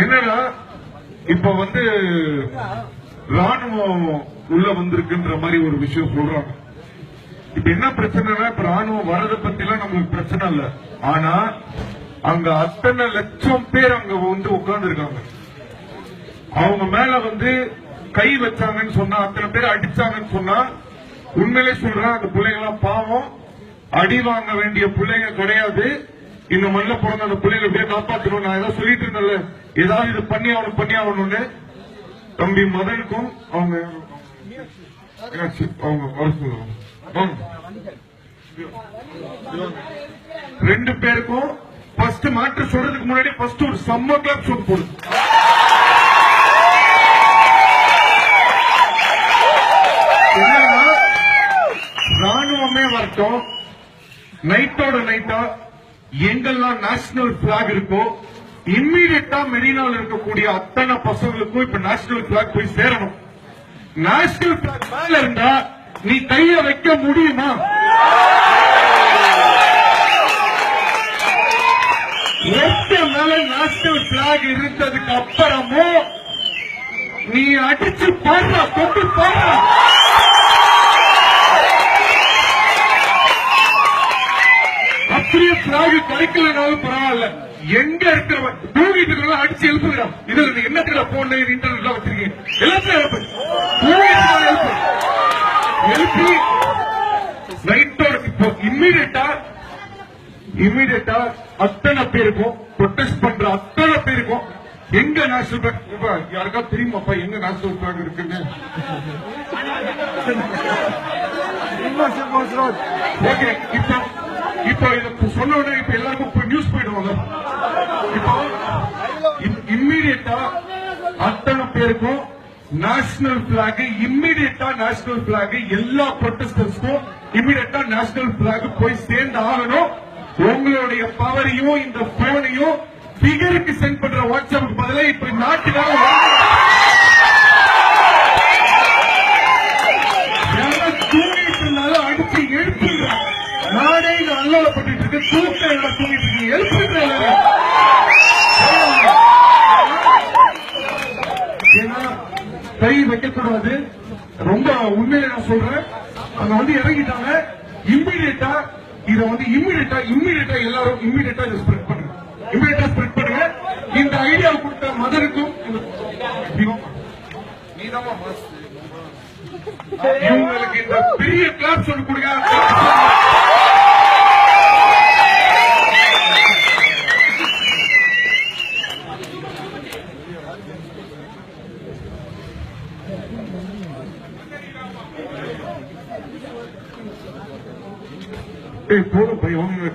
என்னன்னா இப்ப வந்து ராணுவம் உள்ள வந்திருக்குன்ற மாதிரி ஒரு விஷயம் சொல்றாங்க. இப்ப என்ன பிரச்சனைனா இப்ப ராணுவம் வரத பத்தி எல்லாம் நம்மளுக்கு பிரச்சனை இல்ல. ஆனா அங்க அத்தனை லட்சம் பேர் அங்க வந்து உட்கார்ந்து இருக்காங்க அவங்க மேல வந்து கை வச்சாங்கன்னு சொன்னா அத்தனை பேர் அடிச்சாங்கன்னு சொன்னா உண்மையிலே சொல்றேன் அந்த பிள்ளைங்க எல்லாம் பாவம். அடி வாங்க வேண்டிய பிள்ளைங்க கிடையாது. இந்த மண்ணில பிறந்த அந்த பிள்ளைகளை போய் காப்பாற்றணும் நான் ஏதாவது சொல்லிட்டு இருந்தேன்ல. ஏதாவது இது பண்ணி ஆகணும் பண்ணி ஆகணும்னு. தம்பி மதனுக்கும் அவங்க அவங்க வர சொல்லுவாங்க ரெண்டு பேருக்கும் ஃபர்ஸ்ட் மாற்று சொல்றதுக்கு முன்னாடி ஃபர்ஸ்ட் ஒரு சம்மர் கிளப் சொல்லு போடு. என்னன்னா, ராணுவமே வரட்டும். நைட்டோட நைட்டா எங்கெல்லாம் நேஷனல் பிளாக் இருக்கோ இம்மீடியட்டா மெரினால இருக்கக்கூடிய அத்தனை பசங்களுக்கும் இப்ப நேஷனல் பிளாக் போய் சேரணும். நேஷனல் பிளாக் மேல இருந்தா நீ கைய வைக்க முடியுமா? மேல நேஷனல் பிளாக் இருந்ததுக்கு அப்புறமும் நீ அடிச்சு பாடுற கொண்டு பாடுற. பிளாக் கிடைக்கலனாலும் பரவாயில்ல. எங்க இருக்கிறவன்? தூங்கிட்டு அடிச்சு எழுப்புகிறான். இதுல நீ என்னத்துல போன் இன்டர்நெட்ல வச்சிருக்கீங்க? எல்லாத்தையும் எழுப்பு. எழுப்பு. எழுப்பி நைட்டோட இப்போ இம்மீடியட்டா இம்மீடியட்டா அத்தனை பேருக்கும் ப்ரொடெஸ்ட் பண்ற அத்தனை பேருக்கும் எங்க நேஷனல் பேங்க் யாருக்கா தெரியுமாப்பா எங்க நேஷனல் பேங்க் இருக்குன்னு? இப்போ இப்போ இத சொன்ன உடனே இப்ப எல்லாருக்கும் இப்ப நியூஸ் போயிடுவாங்க. இப்போ இம்மீடியட்டா அத்தனை பேருக்கும் நேஷனல் பிளாக் இம்மீடியட்டா நேஷனல் பிளாக் எல்லா ப்ரொட்டஸ்டர்ஸ்க்கும் இம்மீடியட்டா நேஷனல் பிளாக் போய் சேர்ந்து ஆகணும் உங்களுடைய பவரையும் இந்த போனையும் பிகருக்கு சென்ட் பண்ற வாட்ஸ்அப்புக்கு பதிலாக இப்ப நாட்டுக்காக கை வைக்கக்கூடாது ரொம்ப உண்மையில நான் சொல்றேன். அங்க வந்து இறங்கிட்டாங்க. இம்மிடியட்டா இத வந்து இம்மிடியட்டா இம்மிடியட்டா எல்லாரும் இம்மிடியட்டா இதை ஸ்ப்ரெட் பண்ணுங்க. இம்மிடியட்டா ஸ்ப்ரெட் பண்ணுங்க. இந்த ஐடியா கொடுத்த மதருக்கும் நீதாமா இவங்களுக்கு இந்த பெரிய கிளாப் சொல்லி கொடுங்க. Ich wurde bei Hunger